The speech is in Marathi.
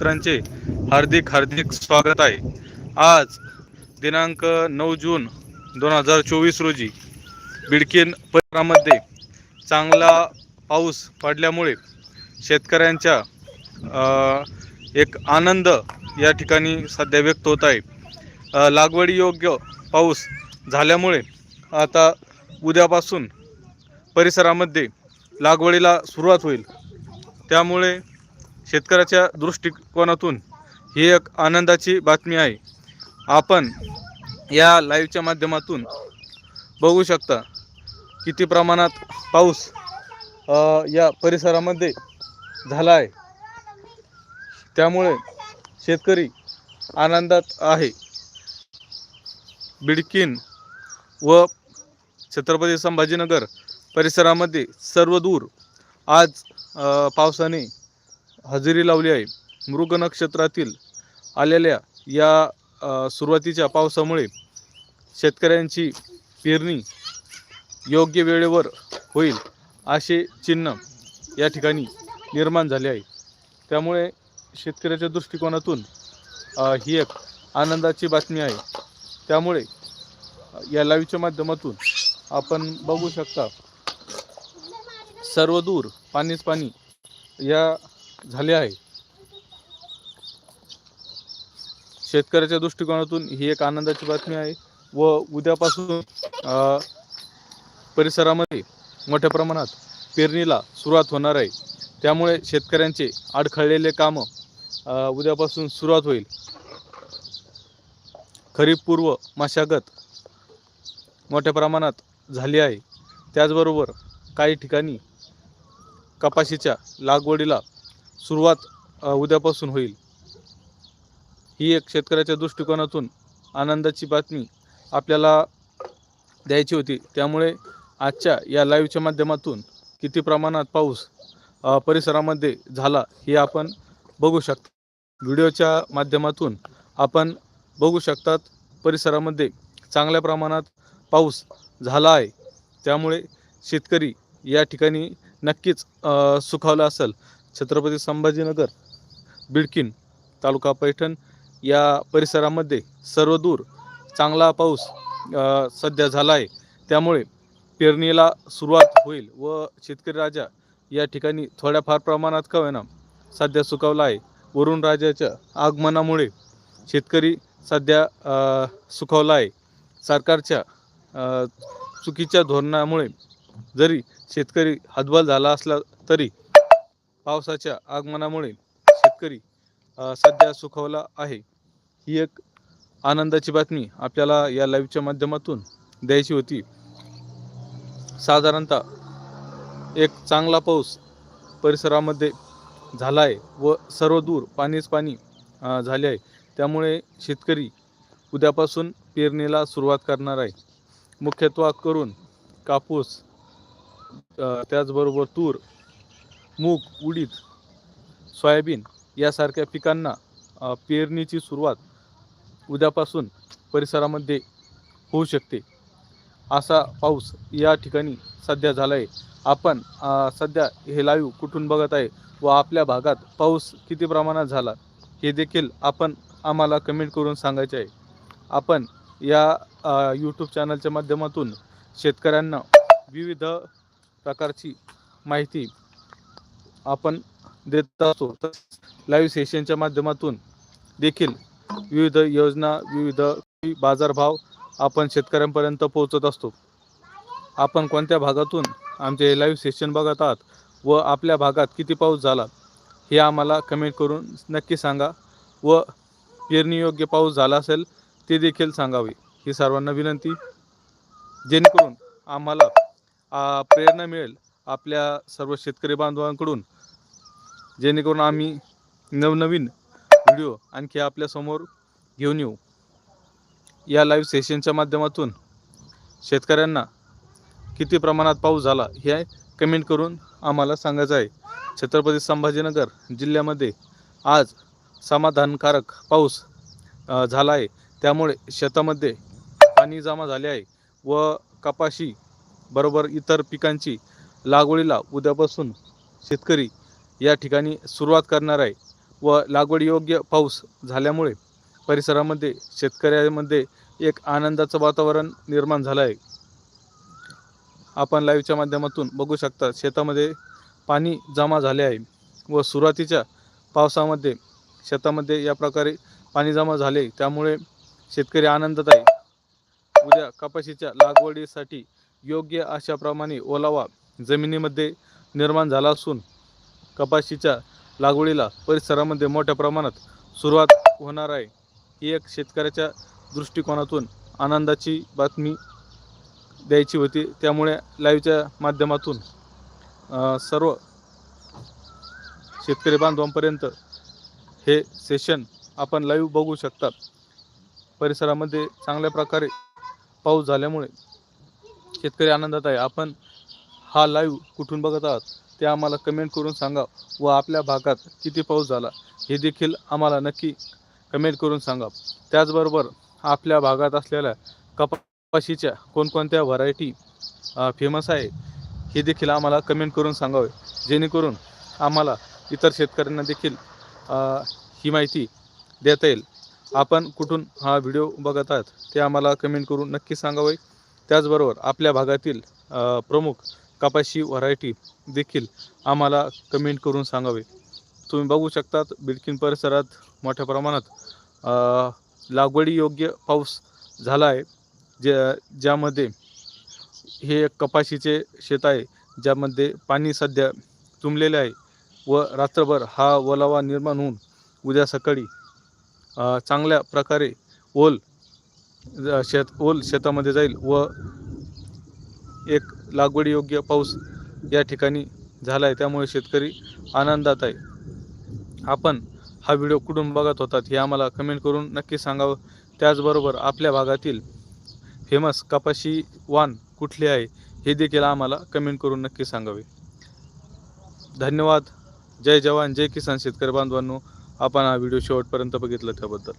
मित्रांचे हार्दिक हार्दिक स्वागत आहे. आज दिनांक नऊ जून दोन हजार चोवीस रोजी बिडकीन परिसरामध्ये चांगला पाऊस पडल्यामुळे शेतकऱ्यांच्या एक आनंद या ठिकाणी सध्या व्यक्त होत आहे. लागवडीयोग्य पाऊस झाल्यामुळे आता उद्यापासून परिसरामध्ये लागवडीला सुरुवात होईल. त्यामुळे शेतकऱ्याच्या दृष्टिकोनातून ही एक आनंदाची बातमी आहे. आपण या लाईव्हच्या माध्यमातून बघू शकता किती प्रमाणात पाऊस या परिसरामध्ये झाला आहे. त्यामुळे शेतकरी आनंदात आहे. बिडकीन व छत्रपती संभाजीनगर परिसरामध्ये सर्वदूर आज पावसाने हजेरी लावली आहे. मृग नक्षत्रातील आलेल्या या सुरुवातीच्या पावसामुळे शेतकऱ्यांची पेरणी योग्य वेळेवर होईल असे चिन्ह या ठिकाणी निर्माण झाले आहे. त्यामुळे शेतकऱ्याच्या दृष्टिकोनातून ही एक आनंदाची बातमी आहे. त्यामुळे या लाईव्हच्या माध्यमातून आपण बघू शकता सर्वदूर पाणीच पाणी या झाले आहे. शेतकऱ्याच्या दृष्टिकोनातून ही एक आनंदाची बातमी आहे व उद्यापासून परिसरामध्ये मोठ्या प्रमाणात पेरणीला सुरुवात होणार आहे. त्यामुळे शेतकऱ्यांचे अडखळलेले कामं उद्यापासून सुरुवात होईल. खरीपपूर्व मशागत मोठ्या प्रमाणात झाली आहे. त्याचबरोबर काही ठिकाणी कपाशीच्या लागवडीला सुरुवात उद्यापासून होईल. ही एक शेतकऱ्याच्या दृष्टिकोनातून आनंदाची बातमी आपल्याला द्यायची होती. त्यामुळे आजच्या या लाईव्हच्या माध्यमातून किती प्रमाणात पाऊस परिसरामध्ये झाला हे आपण बघू शकता. व्हिडिओच्या माध्यमातून आपण बघू शकतात परिसरामध्ये चांगल्या प्रमाणात पाऊस झाला आहे. त्यामुळे शेतकरी या ठिकाणी नक्कीच सुखावला असेल. छत्रपती संभाजीनगर बिडकिन तालुका पैठण या परिसरामध्ये सर्वदूर चांगला पाऊस सध्या झाला आहे त्यामुळे पेरणीला सुरुवात होईल व शेतकरी राजा या ठिकाणी थोड्याफार प्रमाणात का होईना सध्या सुकावला आहे वरुण राजाच्या आगमनामुळे शेतकरी सध्या सुखावला आहे सरकारच्या चुकीच्या धोरणामुळे जरी शेतकरी हतबल झाला असला तरी पावसाच्या आगमनामुळे शेतकरी सध्या सुखावला आहे. ही एक आनंदाची बातमी आपल्याला या लाईव्हच्या माध्यमातून द्यायची होती. साधारणतः एक चांगला पाऊस परिसरामध्ये झाला आहे व सर्व दूर पाणीच पाणी झाले आहे. त्यामुळे शेतकरी उद्यापासून पेरणीला सुरुवात करणार आहे. मुख्यत्वा करून कापूस त्याचबरोबर तूर मूग उडीद सोयाबीन यासारख्या पिकांना पेरणीची सुरुवात उद्यापासून परिसरामध्ये होऊ शकते. असा पाऊस या ठिकाणी सध्या झाला आहे आपण सध्या हे लाईव्ह कुठून बघत आहे व आपल्या भागात पाऊस किती प्रमाणात झाला हे देखील आपण आम्हाला कमेंट करून सांगायचे आहे. आपण या यूट्यूब चॅनलच्या माध्यमातून शेतकऱ्यांना विविध प्रकारची माहिती आपण देत असतो. लाईव्ह सेशनच्या माध्यमातून देखील विविध योजना विविध बाजारभाव आपण शेतकऱ्यांपर्यंत पोहोचत असतो. आपण कोणत्या भागातून आमचे लाईव्ह सेशन बघत आहात व आपल्या भागात किती पाऊस झाला हे आम्हाला कमेंट करून नक्की सांगा व पेरणीयोग्य पाऊस झाला असेल ते देखील सांगावे. ही सर्वांना विनंती. जेणेकरून आम्हाला प्रेरणा मिळेल आपल्या सर्व शेतकरी बांधवांकडून जेणेकरून आम्ही नवनवीन व्हिडिओ आणखी आपल्यासमोर घेऊन येऊ. या लाईव्ह सेशनच्या माध्यमातून शेतकऱ्यांना किती प्रमाणात पाऊस झाला हे कमेंट करून आम्हाला सांगायचं आहे. छत्रपती संभाजीनगर जिल्ह्यामध्ये आज समाधानकारक पाऊस झाला आहे. त्यामुळे शेतामध्ये पाणी जमा झाले आहे व कपाशी बरोबर इतर पिकांची लागवडीला उद्यापासून शेतकरी या ठिकाणी सुरुवात करणार आहे व लागवडीयोग्य पाऊस झाल्यामुळे परिसरामध्ये शेतकऱ्यामध्ये एक आनंदाचं वातावरण निर्माण झालं आहे. आपण लाईव्हच्या माध्यमातून बघू शकता शेतामध्ये पाणी जमा झाले आहे व सुरुवातीच्या पावसामध्ये शेतामध्ये या प्रकारे पाणी जमा झाले त्यामुळे शेतकरी आनंदात आहे. उद्या कपाशीच्या लागवडीसाठी योग्य अशाप्रमाणे ओलावा जमिनीमध्ये निर्माण झाला असून कपाशीच्या लागवडीला परिसरामध्ये मोठ्या प्रमाणात सुरुवात होणार आहे. ही एक शेतकऱ्याच्या दृष्टिकोनातून आनंदाची बातमी द्यायची होती. त्यामुळे लाईव्हच्या माध्यमातून सर्व शेतकरी बांधवांपर्यंत हे सेशन आपण लाईव्ह बघू शकतात परिसरामध्ये चांगल्या प्रकारे पाऊस झाल्यामुळे शेतकरी आनंदात आहे. आपण हा लाईव्ह कुठून बघत आहात ते आम्हाला कमेंट करून सांगा व आपल्या भागात किती पाऊस झाला हे देखील आम्हाला नक्की कमेंट करून सांगा. त्याचबरोबर आपल्या भागात असलेल्या कपाशीच्या कोणकोणत्या व्हरायटी फेमस आहे हे देखील आम्हाला कमेंट करून सांगावे. जेणेकरून आम्हाला इतर शेतकऱ्यांना देखील ही माहिती देता येईल. आपण कुठून हा व्हिडिओ बघत आहात ते आम्हाला कमेंट करून नक्की सांगावे. त्याचबरोबर आपल्या भागातील प्रमुख कपाशी व्हरायटी देखील आम्हाला कमेंट करून सांगावे. तुम्ही बघू शकतात बिल्किन परिसरात मोठ्या प्रमाणात लागवडीयोग्य पाऊस झाला आहे. ज्या ज्यामध्ये हे कपाशीचे शेत आहे ज्यामध्ये पाणी सध्या तुंबलेले आहे व रात्रभर हा ओलावा निर्माण होऊन उद्या सकाळी चांगल्या प्रकारे ओल शेत ओल शेतामध्ये जाईल व एक लागवडीयोग्य पाऊस या ठिकाणी झाला आहे त्यामुळे शेतकरी आनंदात आहे. आपण हा व्हिडिओ कुठून बघत होतात हे आम्हाला कमेंट करून नक्की सांगावं. त्याचबरोबर आपल्या भागातील फेमस कपाशी वान कुठले आहे हे देखील आम्हाला कमेंट करून नक्की सांगावे. धन्यवाद. जय जवान जय किसान शेतकरी बांधवांनो. आपण हा व्हिडिओ शेवटपर्यंत बघितला त्याबद्दल.